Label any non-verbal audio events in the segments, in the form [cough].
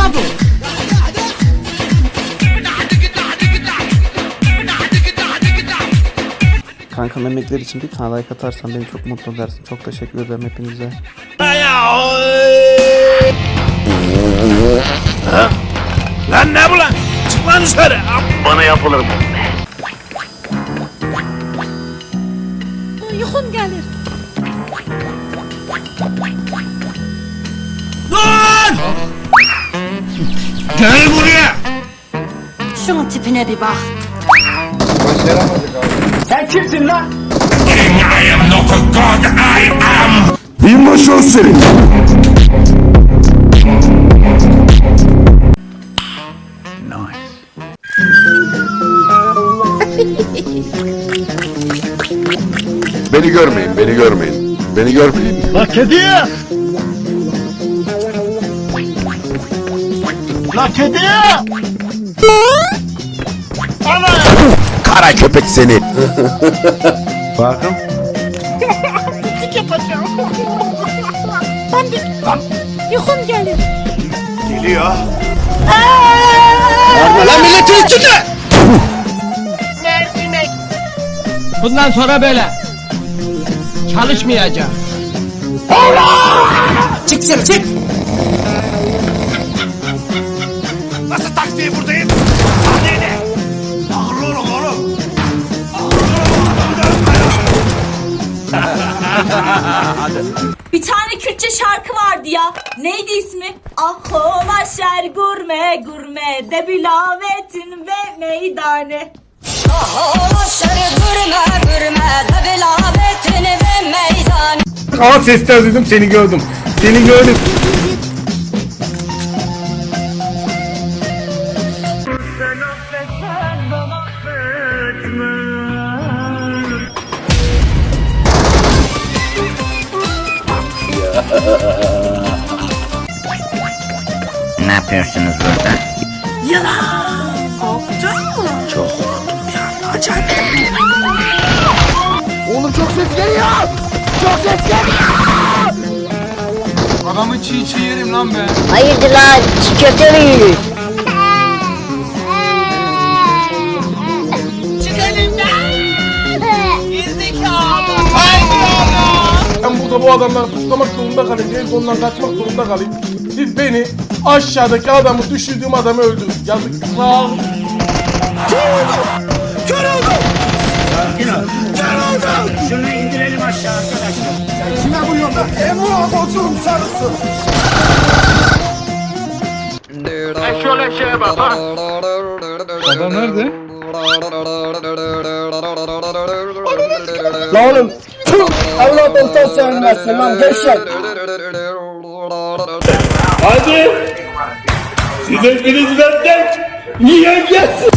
Olmadı. Kankam emekler için bir tane like atarsan beni çok mutlu edersin. Çok teşekkür ederim hepinize. Lan ne bu lan? Çık lan dışarı. Bana yapılır mı? Yuhum gelir. Lan! Gel buraya. Şunun tipine bir bak. I am not a god, I am. Binbaşı o senin. Beni görmeyin, beni görmeyin. Beni görmeyin. La kedi! La kedi! Kara köpek seni. Yuhum gelir. Geliyor. Lan milletin içinde. Bundan sonra böyle. Çalışmayacağım. Çık dışarı çık. Tane Kürtçe şarkı vardı ya. Neydi ismi? Aho maşer gurme gurme de bilavetin ve meydane. Aa sesler duydum seni gördüm. Seni gördüm. Yapıyorsunuz burada? Adamın çiğ çiğ yerim lan ben. Hayırdır lan? Çiğ köfte mi yiyorsun? Ben burada bu adamları tuslamak zorunda kalayım. Ondan kaçmak zorunda kalayım. Siz beni aşağıdaki adamı düşürdüğüm adamı öldürün. Yazık. Sağ olun. Şunu indirelim aşağı arkadaşlar. Adam nerede? La oğlum. Allah doktor sen versin lan gevşek. Hadi. Siz hepiniz benden niye gelsin?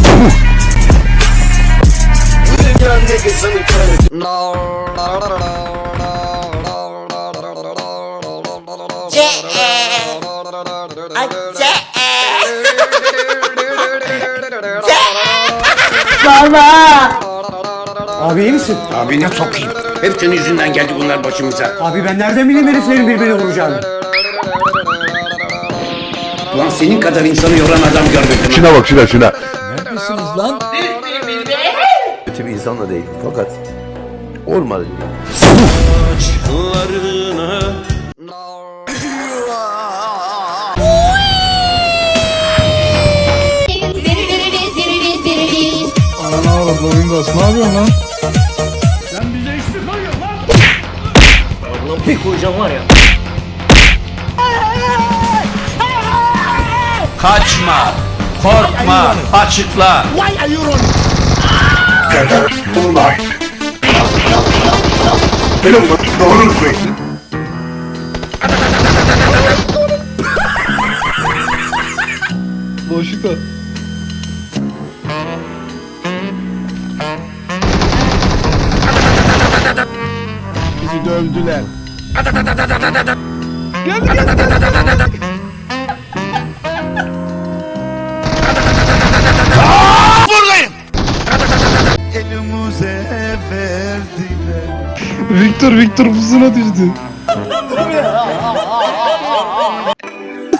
Abi iyi misin? Abi ne sokayım? Hep senin yüzünden geldi bunlar başımıza. Abi ben nereden bileyim heriflerin birbirini vuracağını? Ulan senin kadar insanı yoran adam görmedim. Şuna bak şuna şuna. kötü bir insan da değil. Fakat olmadı. Ana oğlum bu oyun bas. Ne yapıyorsun lan? Kaçma. Korkma. Açıkla. Benim doğru söyleyeyim. Boşlukta. Bizi dövdüler. Buradayım. Victor Victor pusuna düştü.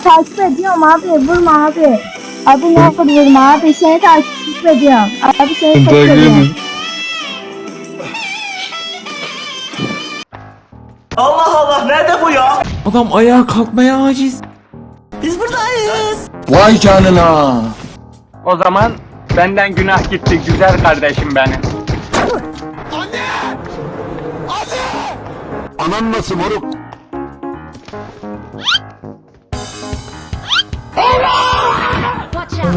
takip ediyorum abi. Vurma abi. Abi ne olur vurma abi. Seni takip ediyorum. Abi seni takip ediyorum. Adam ayağa kalkmaya aciz. Vay canına. O zaman benden günah gitti güzel kardeşim benim. Anan nasıl moruk?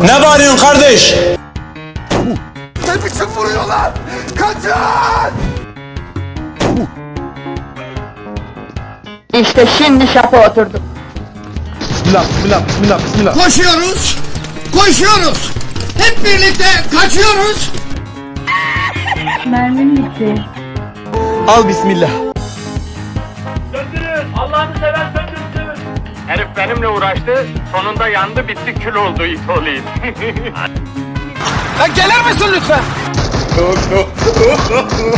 Ne bağırıyorsun kardeş? Ne biçim vuruyorlar? Kaçın! İşte şimdi şapa oturdum. Bismillah, bismillah, bismillah, bismillah. Koşuyoruz. Koşuyoruz. Hep birlikte kaçıyoruz. Mermim bitti. Al bismillah. Herif benimle uğraştı, sonunda yandı bitti kül oldu it olayım. Lan gelir misin lütfen? [laughs]